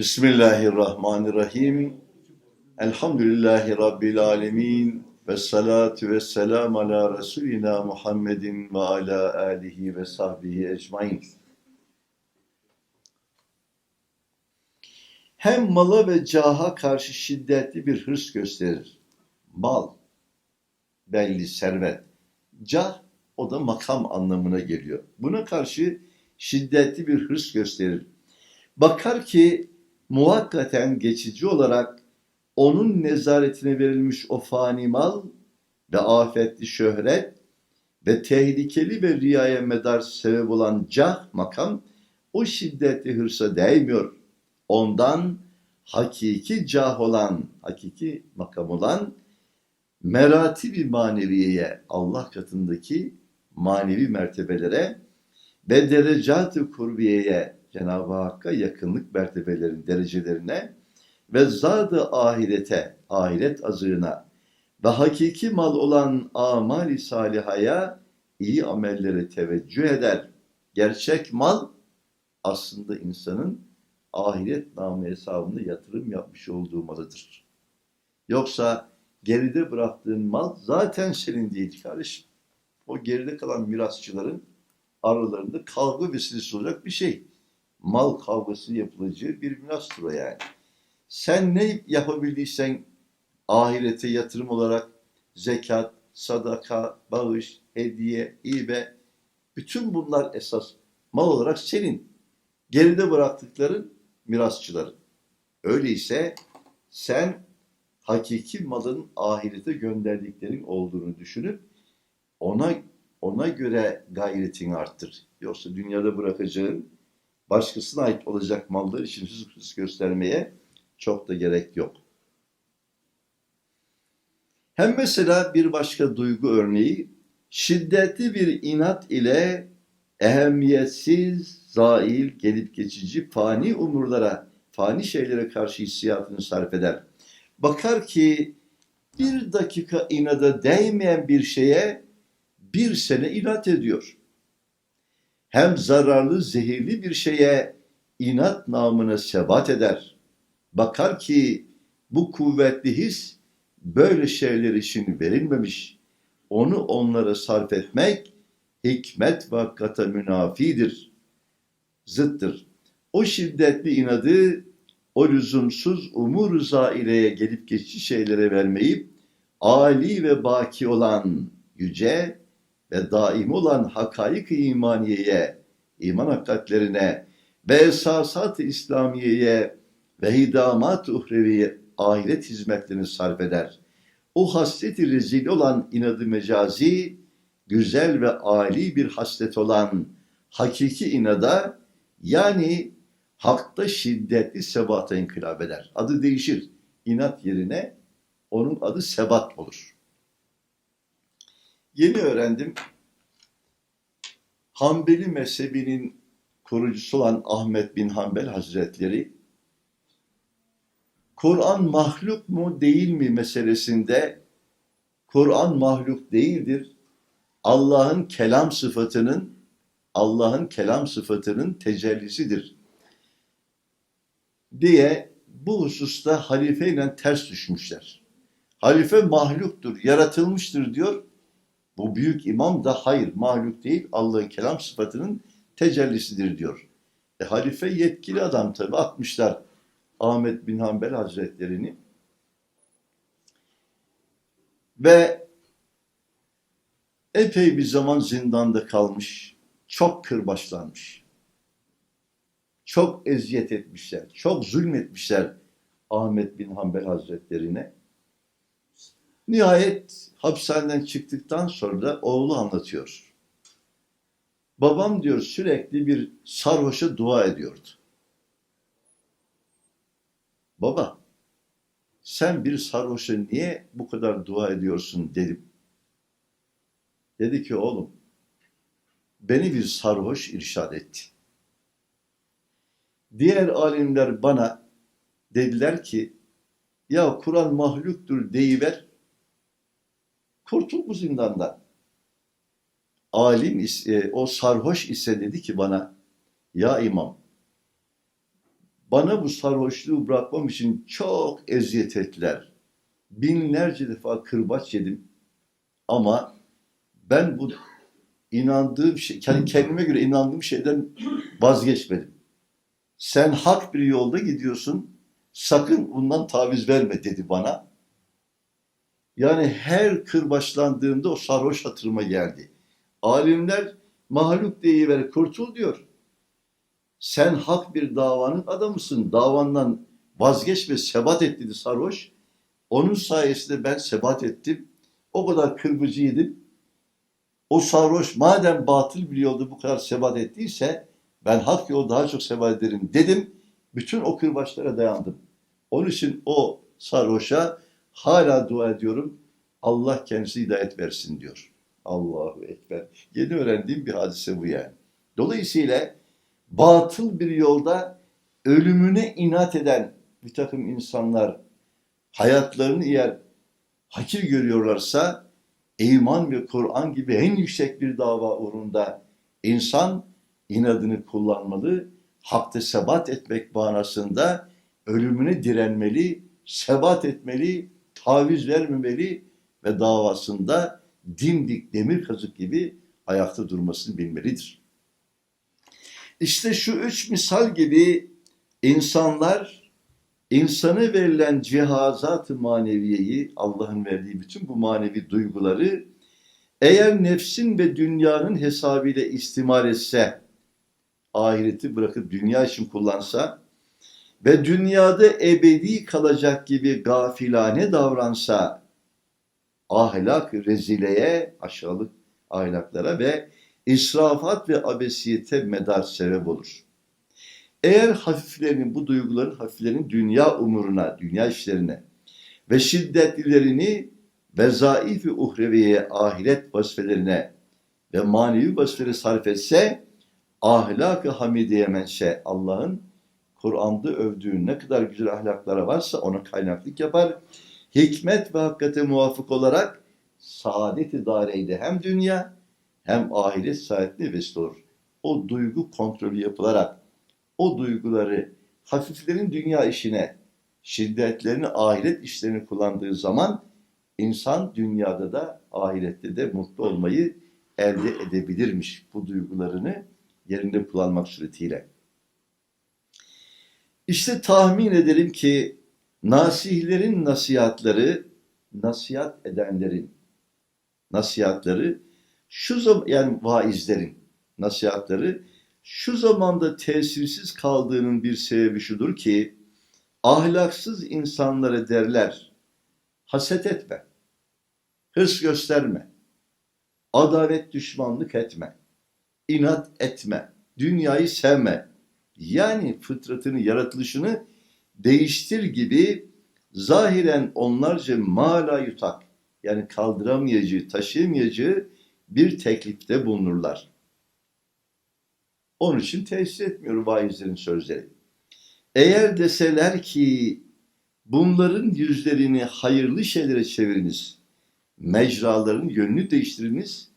Bismillahirrahmanirrahim. Elhamdülillahi Rabbil alemin. Ve salatu ve selam ala Resulina Muhammedin ve ala alihi ve sahbihi ecmain. Hem mala ve caha karşı şiddetli bir hırs gösterir. Mal, belli servet. Cah, o da makam anlamına geliyor. Buna karşı şiddetli bir hırs gösterir. Bakar ki muhakkaten geçici olarak onun nezaretine verilmiş o fani mal ve afetli şöhret ve tehlikeli ve riyaya medar sebep olan cah makam o şiddetli hırsa değmiyor. Ondan hakiki cah olan, hakiki makam olan meratibi maneviyeye, Allah katındaki manevi mertebelere ve derecat-ı kurbiyeye, Cenab-ı Hakk'a yakınlık mertebelerin derecelerine ve zat-ı ahirete, ahiret azığına ve hakiki mal olan amali salihaya iyi amellere teveccüh eder. Gerçek mal aslında insanın ahiret namı hesabında yatırım yapmış olduğu malıdır. Yoksa geride bıraktığın mal zaten senin değil kardeşim. O geride kalan mirasçıların aralarında kavga vesilesi olacak bir şey. Mal kavgası yapılacağı bir mirastır o yani. Sen ne yapabildiysen ahirete yatırım olarak zekat, sadaka, bağış, hediye, hibe bütün bunlar esas mal olarak senin. Geride bıraktıkların mirasçıların. Öyleyse sen hakiki malın ahirete gönderdiklerin olduğunu düşünüp ona ona göre gayretini arttır. Yoksa dünyada bırakacağın başkasına ait olacak mallar için hırs göstermeye çok da gerek yok. Hem mesela bir başka duygu örneği şiddetli bir inat ile ehemmiyetsiz, zail, gelip geçici fani umurlara, fani şeylere karşı hissiyatını sarf eder. Bakar ki bir dakika inada değmeyen bir şeye bir sene inat ediyor. Hem zararlı, zehirli bir şeye inat namına sebat eder. Bakar ki bu kuvvetli his böyle şeyler için verilmemiş. Onu onlara sarf etmek hikmet ve hakikate münafidir. Zıttır. O şiddetli inadı o lüzumsuz umur zaileye gelip geçici şeylere vermeyip ali ve baki olan yüce ve daim olan hakaik-i imaniyeye, iman hakikatlerine ve esasat-ı İslamiye'ye ve hidamat-ı uhreviye ahiret hizmetlerini sarf eder. O hasleti rezil olan inadı mecazi, güzel ve âli bir haslet olan hakiki inada yani hakta şiddetli sebata inkılap eder. Adı değişir. İnat yerine onun adı sebat olur. Yeni öğrendim. Hanbeli mezhebinin kurucusu olan Ahmet bin Hanbel Hazretleri Kur'an mahluk mu değil mi meselesinde Kur'an mahluk değildir. Allah'ın kelam sıfatının Allah'ın kelam sıfatının tecellisidir diye bu hususta halifeyle ters düşmüşler. Halife mahluktur, yaratılmıştır diyor. Bu büyük imam da hayır mahluk değil Allah'ın kelam sıfatının tecellisidir diyor. E, halife yetkili adam tabi atmışlar Ahmet bin Hanbel Hazretlerini. Ve epey bir zaman zindanda kalmış, çok kırbaçlanmış. Çok eziyet etmişler, çok zulmetmişler Ahmet bin Hanbel Hazretlerine. Nihayet hapishaneden çıktıktan sonra da oğlu anlatıyor. Babam diyor sürekli bir sarhoşa dua ediyordu. Baba sen bir sarhoşa niye bu kadar dua ediyorsun dedim. Dedi ki oğlum beni bir sarhoş irşad etti. Diğer alimler bana dediler ki ya Kur'an mahluktur deyiver kurtul bu zindandan. Alim e, o sarhoş ise dedi ki bana ya imam Bana bu sarhoşluğu bırakmam için çok eziyet ettiler. Binlerce defa kırbaç yedim. Ama ben bu inandığım şey, kendi kendime göre inandığım şeyden vazgeçmedim. Sen hak bir yolda gidiyorsun, sakın bundan taviz verme dedi bana. Yani her kırbaçlandığımda o sarhoş hatırıma geldi. Alimler mahluk deyiver kurtul diyor. Sen hak bir davanın adamısın. Davandan vazgeç ve sebat et dedi sarhoş. Onun sayesinde ben sebat ettim. O kadar kırbacı yedim. O sarhoş madem batıl bir yolda bu kadar sebat ettiyse ben hak yolda daha çok sebat ederim dedim. Bütün o kırbaçlara dayandım. Onun için o sarhoşa hala dua ediyorum. Allah kendisi hidayet versin diyor. Allahu Ekber. Yeni öğrendiğim bir hadise bu yani. Dolayısıyla batıl bir yolda ölümüne inat eden bir takım insanlar hayatlarını eğer hakir görüyorlarsa iman ve Kur'an gibi en yüksek bir dava uğrunda insan inadını kullanmalı, hakta sebat etmek manasında ölümüne direnmeli, sebat etmeli, taviz vermemeli ve davasında dimdik demir kazık gibi ayakta durmasını bilmelidir. İşte şu üç misal gibi insanlar insana verilen cihazat-ı maneviyeyi, Allah'ın verdiği bütün bu manevi duyguları eğer nefsin ve dünyanın hesabıyla istimal etse, ahireti bırakıp dünya için kullansa ve dünyada ebedi kalacak gibi gafilane davransa, ahlak rezileye, aşağılık ahlaklara ve israfat ve abesiyete medar sebep olur. Eğer hafiflerin, bu duyguların hafiflerin dünya umuruna, dünya işlerine ve şiddetlilerini vezaif-i uhreviyeye, ahiret vasfelerine ve manevi vasfeleri sarf etse, ahlak-ı hamideye menşe Allah'ın Kur'an'da övdüğü ne kadar güzel ahlaklara varsa ona kaynaklık yapar. Hikmet ve hakikate muvafık olarak saadet-i dareyde hem dünya hem ahiret saadetine vesile olur. O duygu kontrolü yapılarak o duyguları hafiflerin dünya işine, şiddetlerini ahiret işlerini kullandığı zaman insan dünyada da ahirette de mutlu olmayı elde edebilirmiş bu duygularını yerinde kullanmak suretiyle. İşte tahmin ederim ki nasihlerin nasihatları, nasihat edenlerin nasihatları şu zaman yani vaizlerin nasihatları şu zamanda tesirsiz kaldığının bir sebebi şudur ki ahlaksız insanlara derler haset etme, hırs gösterme, adalet düşmanlık etme, inat etme, dünyayı sevme. Yani fıtratını, yaratılışını değiştir gibi zahiren onlarca mala yutak yani kaldıramayacağı, taşıyamayacağı bir teklifte bulunurlar. Onun için tesir etmiyor vaizlerin sözleri. Eğer deseler ki bunların yüzlerini hayırlı şeylere çeviriniz, mecraların yönünü değiştiriniz,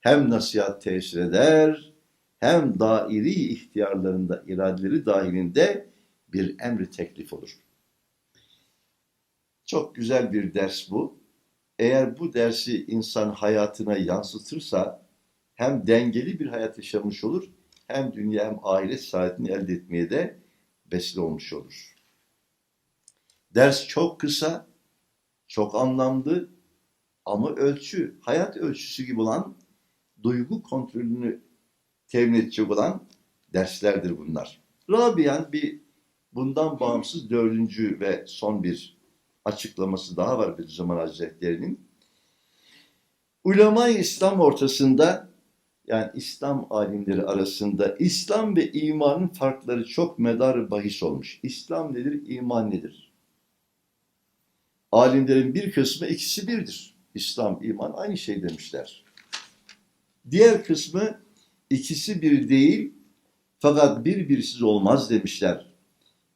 hem nasihat tesir eder, hem dairi ihtiyarlarında, iradeleri dahilinde bir emri teklif olur. Çok güzel bir ders bu. Eğer bu dersi insan hayatına yansıtırsa hem dengeli bir hayat yaşamış olur, hem dünya hem ahiret saadetini elde etmeye de vesile olmuş olur. Ders çok kısa, çok anlamlı ama ölçü, hayat ölçüsü gibi olan duygu kontrolünü temin edecek olan derslerdir bunlar. Rabian bir bundan bağımsız dördüncü ve son bir açıklaması daha var bir zaman Hazretleri'nin. Ulema İslam ortasında yani İslam alimleri arasında İslam ve imanın farkları çok medar bahis olmuş. İslam nedir, iman nedir? Alimlerin bir kısmı ikisi birdir. İslam, iman aynı şey demişler. Diğer kısmı ikisi bir değil fakat bir birsiz olmaz demişler.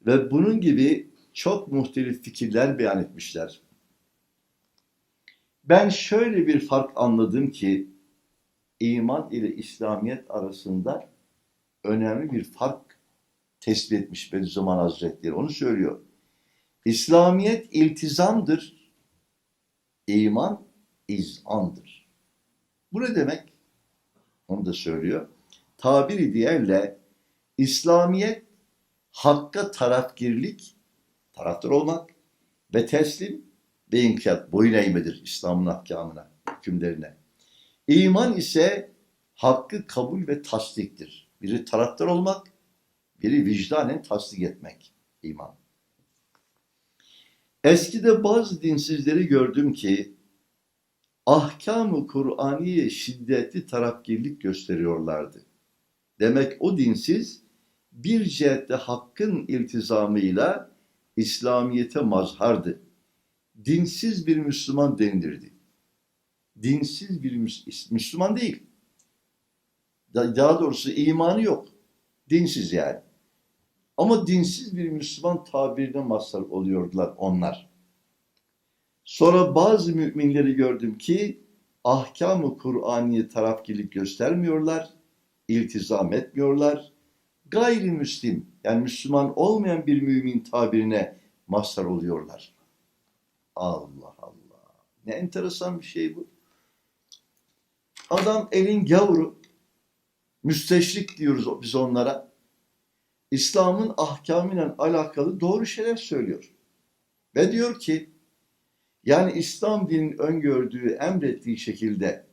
Ve bunun gibi çok muhtelif fikirler beyan etmişler. Ben şöyle bir fark anladım ki iman ile İslamiyet arasında önemli bir fark tespit etmiş Bediüzzaman Hazretleri. Onu söylüyor. İslamiyet iltizamdır. iman izandır. Bu ne demek? Onu da söylüyor. Tabiri diğerle İslamiyet hakka tarafgirlik, taraftar olmak ve teslim ve inkiyat, boyun eğmedir İslam'ın ahkamına, hükümlerine. İman ise hakkı kabul ve tasdiktir. Biri taraftar olmak, biri vicdanen tasdik etmek iman. Eskide bazı dinsizleri gördüm ki ahkam-ı Kur'aniye şiddetli tarafgirlik gösteriyorlardı. Demek o dinsiz bir cihette hakkın iltizamıyla İslamiyete mazhardı. Dinsiz bir Müslüman denilirdi. Dinsiz bir Müs- Müslüman değil. Da- Daha doğrusu imanı yok. Dinsiz yani. Ama dinsiz bir Müslüman tabirine mazhar oluyordular onlar. Sonra bazı müminleri gördüm ki ahkam-ı Kur'aniye tarafkirlik göstermiyorlar, iltizam etmiyorlar. Gayrimüslim yani Müslüman olmayan bir mümin tabirine mazhar oluyorlar. Allah Allah. Ne enteresan bir şey bu. Adam elin gavuru, müsteşrik diyoruz biz onlara. İslam'ın ahkamıyla alakalı doğru şeyler söylüyor. Ve diyor ki yani İslam dininin öngördüğü, emrettiği şekilde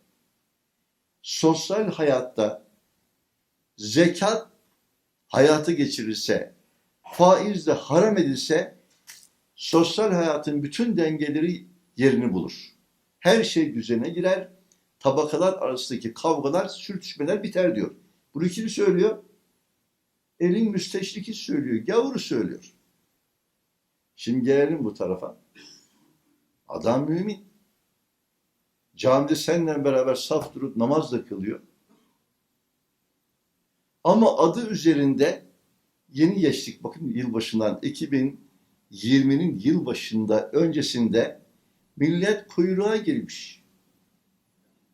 sosyal hayatta zekat hayatı geçirirse, faiz de haram edilse sosyal hayatın bütün dengeleri yerini bulur. Her şey düzene girer, tabakalar arasındaki kavgalar, sürtüşmeler biter diyor. Bunu kim söylüyor? Elin müsteşriki söylüyor, gavuru söylüyor. Şimdi gelelim bu tarafa. Adam mümin. Camide seninle beraber saf durup namaz da kılıyor. Ama adı üzerinde yeni geçtik. Bakın yılbaşından 2020'nin yılbaşında öncesinde millet kuyruğa girmiş.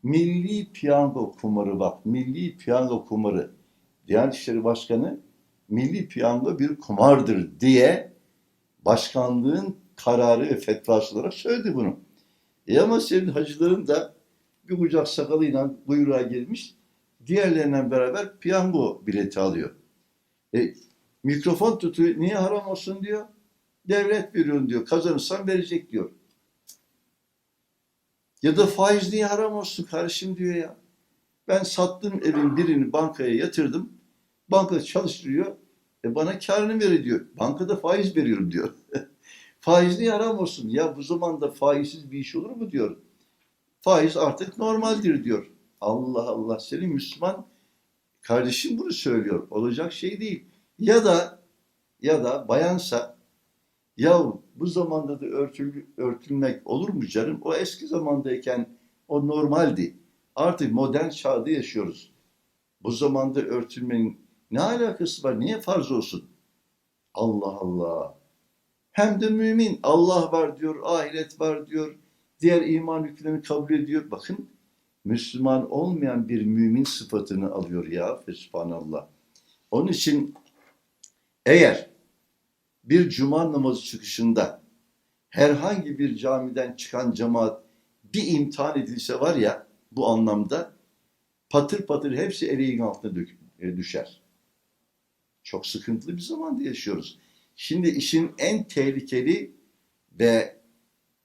Milli piyango kumarı bak. Milli piyango kumarı. Diyanet İşleri Başkanı milli piyango bir kumardır diye başkanlığın kararı ve fetvası olarak söyledi bunu. E ama senin hacıların da bir kucak sakalıyla kuyruğa girmiş, diğerlerinden beraber piyango bileti alıyor. E, mikrofon tutuyor, niye haram olsun diyor. Devlet veriyor diyor, kazanırsan verecek diyor. Ya da faiz niye haram olsun kardeşim diyor ya. Ben sattığım evin birini bankaya yatırdım. Banka çalıştırıyor. E bana karını ver diyor. Bankada faiz veriyorum diyor. faiz niye haram olsun? Ya bu zamanda faizsiz bir iş olur mu diyor. Faiz artık normaldir diyor. Allah Allah senin Müslüman kardeşim bunu söylüyor. Olacak şey değil. Ya da ya da bayansa ya bu zamanda da örtül, örtülmek olur mu canım? O eski zamandayken o normaldi. Artık modern çağda yaşıyoruz. Bu zamanda örtülmenin ne alakası var? Niye farz olsun? Allah Allah. Hem de mümin. Allah var diyor, ahiret var diyor. Diğer iman hükümlerini kabul ediyor. Bakın Müslüman olmayan bir mümin sıfatını alıyor ya. Fesubhanallah. Onun için eğer bir cuma namazı çıkışında herhangi bir camiden çıkan cemaat bir imtihan edilse var ya bu anlamda patır patır hepsi eleğin altına e, düşer. Çok sıkıntılı bir zamanda yaşıyoruz. Şimdi işin en tehlikeli ve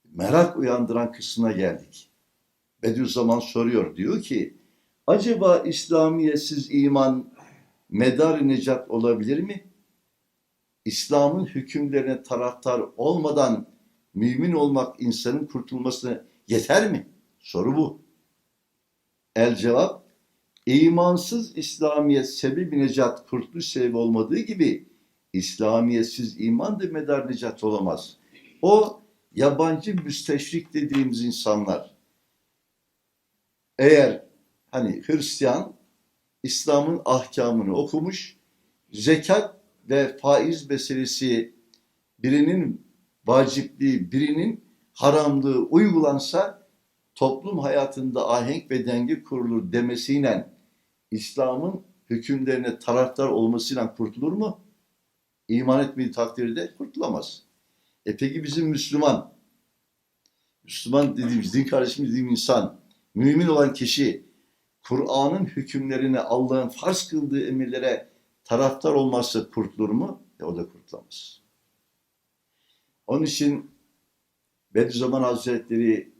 merak uyandıran kısmına geldik. Bediüzzaman soruyor. Diyor ki acaba İslamiyetsiz iman medar necat olabilir mi? İslam'ın hükümlerine taraftar olmadan mümin olmak insanın kurtulmasına yeter mi? Soru bu. El cevap, imansız İslamiyet sebebi necat kurtuluş sebebi olmadığı gibi İslamiyetsiz iman da medar necat olamaz. O yabancı müsteşrik dediğimiz insanlar eğer hani Hristiyan İslam'ın ahkamını okumuş, zekat ve faiz meselesi birinin vacipliği, birinin haramlığı uygulansa toplum hayatında ahenk ve denge kurulur demesiyle İslam'ın hükümlerine taraftar olmasıyla kurtulur mu? İman etmediği takdirde kurtulamaz. E peki bizim Müslüman, Müslüman dediğimiz, din kardeşimiz dediğim insan, mümin olan kişi, Kur'an'ın hükümlerine, Allah'ın farz kıldığı emirlere taraftar olmazsa kurtulur mu? E o da kurtulamaz. Onun için Bediüzzaman Hazretleri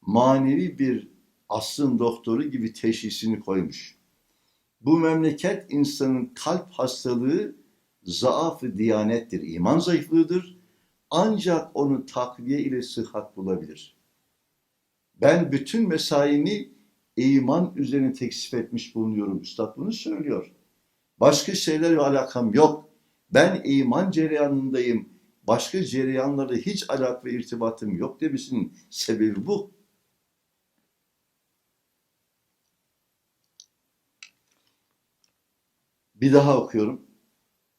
manevi bir asrın doktoru gibi teşhisini koymuş. Bu memleket insanın kalp hastalığı zaaf-ı diyanettir, iman zayıflığıdır. Ancak onu takviye ile sıhhat bulabilir. Ben bütün mesaimi iman üzerine teksif etmiş bulunuyorum. Üstad bunu söylüyor. Başka şeylerle alakam yok. Ben iman cereyanındayım. Başka cereyanlarla hiç alak ve irtibatım yok demesinin sebebi bu. Bir daha okuyorum.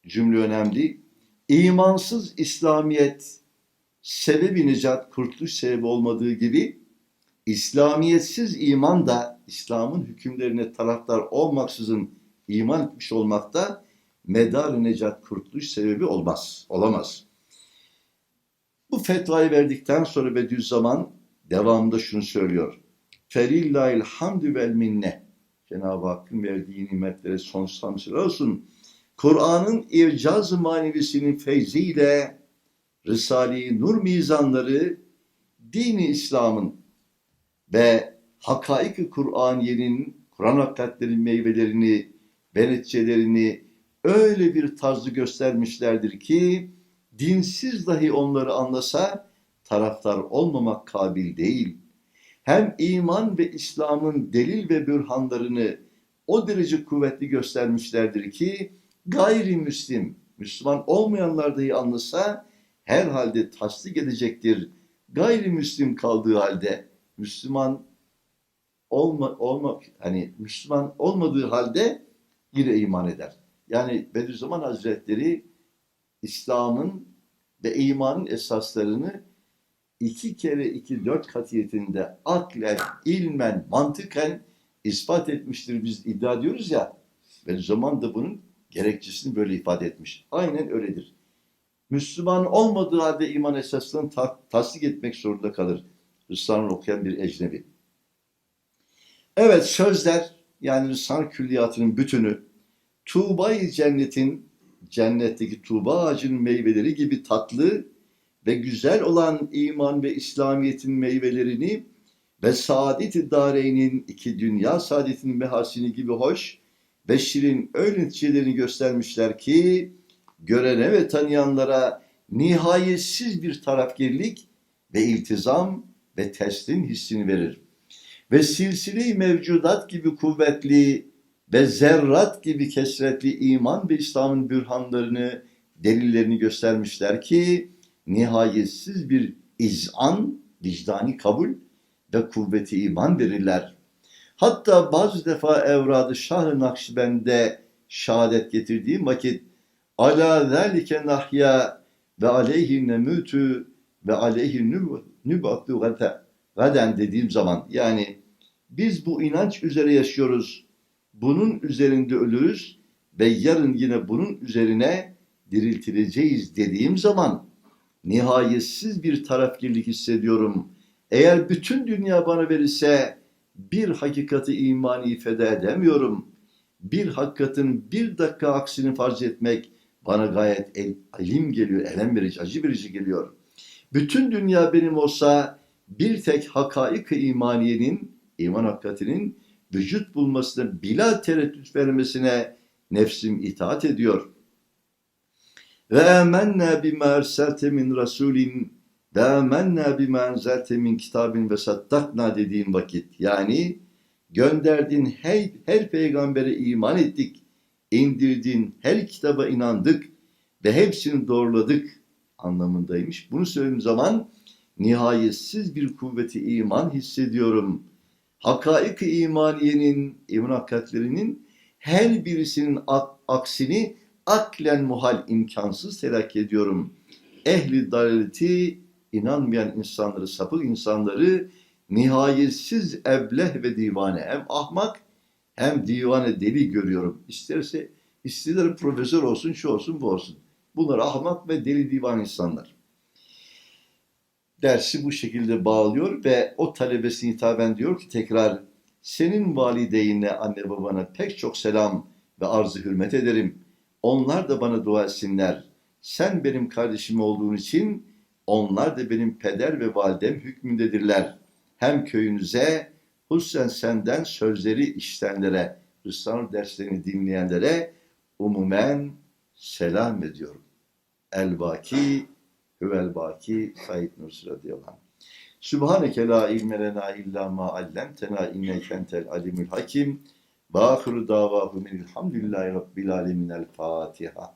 Cümle önemli. İmansız İslamiyet sebebi nicat kurtuluş sebebi olmadığı gibi İslamiyetsiz iman da İslam'ın hükümlerine taraftar olmaksızın iman etmiş olmakta medar necat kurtuluş sebebi olmaz, olamaz. Bu fetvayı verdikten sonra Bediüzzaman devamında şunu söylüyor. Ferillahil hamdü vel minne. Cenab-ı Hakk'ın verdiği nimetlere sonsuz hamdler olsun. Kur'an'ın ircaz manevisinin feyziyle Risale-i Nur mizanları dini İslam'ın ve hakaik-i Kur'aniyenin, Kur'an hakikatlerinin meyvelerini, benetçelerini öyle bir tarzı göstermişlerdir ki dinsiz dahi onları anlasa taraftar olmamak kabil değil. Hem iman ve İslam'ın delil ve bürhanlarını o derece kuvvetli göstermişlerdir ki gayrimüslim, Müslüman olmayanlar dahi anlasa herhalde tasdik edecektir. Gayrimüslim kaldığı halde Müslüman olma, olma hani Müslüman olmadığı halde yine iman eder. Yani Bediüzzaman Hazretleri İslam'ın ve imanın esaslarını iki kere iki dört katiyetinde aklen, ilmen, mantıken ispat etmiştir. Biz iddia ediyoruz ya. Bediüzzaman da bunun gerekçesini böyle ifade etmiş. Aynen öyledir. Müslüman olmadığı halde iman esaslarını ta tasdik etmek zorunda kalır. Risale'ni okuyan bir ecnebi. Evet sözler yani Risale külliyatının bütünü Tuğba-i cennetin cennetteki tuğba ağacının meyveleri gibi tatlı ve güzel olan iman ve İslamiyet'in meyvelerini ve saadet-i dareynin iki dünya saadetinin mehasini gibi hoş ve şirin öyle neticelerini göstermişler ki görene ve tanıyanlara nihayetsiz bir tarafgirlik ve iltizam ve teslim hissini verir. Ve silsile-i mevcudat gibi kuvvetli ve zerrat gibi kesretli iman ve İslam'ın bürhanlarını, delillerini göstermişler ki nihayetsiz bir izan, vicdani kabul ve kuvveti iman verirler. Hatta bazı defa evradı Şah-ı Nakşibend'e şehadet getirdiğim vakit ala zâlike nahya ve aleyhi nemütü ve aleyhi nüb'atü gaden dediğim zaman yani biz bu inanç üzere yaşıyoruz. Bunun üzerinde ölürüz ve yarın yine bunun üzerine diriltileceğiz dediğim zaman nihayetsiz bir tarafgirlik hissediyorum. Eğer bütün dünya bana verirse bir hakikati imani feda edemiyorum. Bir hakikatin bir dakika aksini farz etmek bana gayet el, elim geliyor, elem verici, acı verici geliyor. Bütün dünya benim olsa bir tek hakaik-i imaniyenin, iman hakikatinin vücut bulmasına bila tereddüt vermesine nefsim itaat ediyor. Ve emennâ bimâ erselte min rasulin ve emennâ bimâ enzelte min kitabin ve saddakna dediğim vakit yani gönderdiğin her, her peygambere iman ettik, indirdiğin her kitaba inandık ve hepsini doğruladık anlamındaymış. Bunu söylediğim zaman nihayetsiz bir kuvveti iman hissediyorum. Hakaik-i imaniyenin, iman hakikatlerinin her birisinin aksini aklen muhal imkansız telakki ediyorum. Ehli dalaleti inanmayan insanları, sapık insanları nihayetsiz ebleh ve divane hem ahmak hem divane deli görüyorum. İsterse isterler profesör olsun, şu olsun, bu olsun. Bunlar ahmak ve deli divan insanlar. Dersi bu şekilde bağlıyor ve o talebesine hitaben diyor ki tekrar senin valideyine, anne babana pek çok selam ve arz hürmet ederim. Onlar da bana dua etsinler. Sen benim kardeşim olduğun için onlar da benim peder ve validem hükmündedirler. Hem köyünüze, hususen senden sözleri iştenlere, Risale derslerini dinleyenlere umumen selam ediyorum. El-Baki, Hüvel-Baki, Said Nursi radıyallahu anh. Sübhaneke la ilme lena illa ma allamtena inneke entel alimul hakim. Ve ahiru davahu minilhamdülillahi rabbil alemin. El Fatiha.